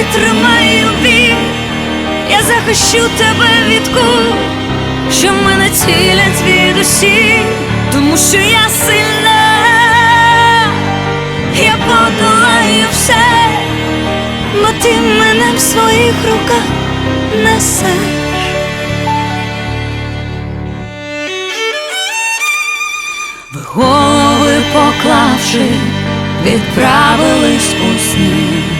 я витримаю біль, я захищу тебе від куль, що мене цілять від усі, тому що я сильна, я подолаю все, бо ти мене в своїх руках несеш. Ви голови поклавши, відправились у сни.